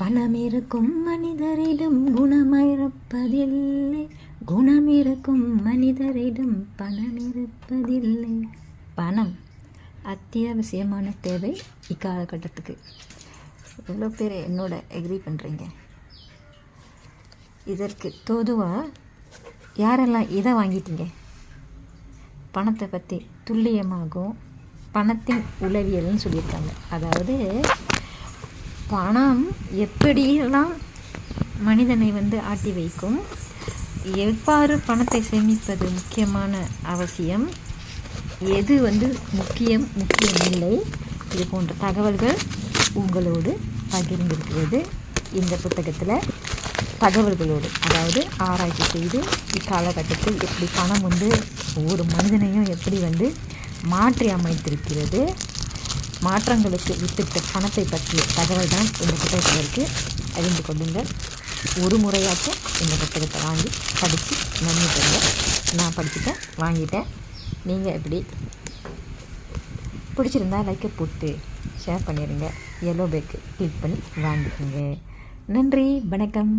பணம் இருக்கும் மனிதரிடம் குணமிருப்பதில்லை. குணம் இருக்கும் மனிதரிடம் பணம் இருப்பதில்லை பணம் அத்தியாவசியமான தேவை இக்காலகட்டத்துக்கு. எவ்வளோ பேர் என்னோட எக்ரி பண்ணுறீங்க இதற்கு தோதுவாக யாரெல்லாம் இதை வாங்கிட்டீங்க? பணத்தை பற்றி துல்லியமாகவும் பணத்தின் உளவியல்னு சொல்லியிருக்காங்க. அதாவது பணம் எப்படியெல்லாம் மனிதனை வந்து ஆட்டி வைக்கும்? எவ்வாறு பணத்தை சேமிப்பது முக்கியமான அவசியம்? எது வந்து முக்கியம் முக்கியம் இல்லை? இது போன்ற தகவல்கள் உங்களோடு பகிர்ந்திருக்கிறது. இந்த புத்தகத்தில் தகவல்களோடு அதாவது ஆராய்ச்சி செய்து இக்காலகட்டத்தில் எப்படி பணம் வந்து ஒவ்வொரு மனிதனையும் எப்படி வந்து மாற்றி அமைத்திருக்கிறது மாற்றங்களுக்கு வித்திட்ட பணத்தை பற்றிய தகவல் தான் இந்த புத்தகத்தில் இருக்குது அறிந்து கொள்ளுங்கள். ஒரு முறையாச்சும் இந்த புத்தகத்தை வாங்கி படித்து நன்மை பெறுங்க நான் படிச்சுட்டேன் வாங்கிட்டேன். நீங்கள் எப்படி பிடிச்சிருந்தா லைக்கை போட்டு ஷேர் பண்ணிடுங்க எல்லோ பேக்கு கிளிக் பண்ணி வாங்கிக்கோங்க. நன்றி வணக்கம்.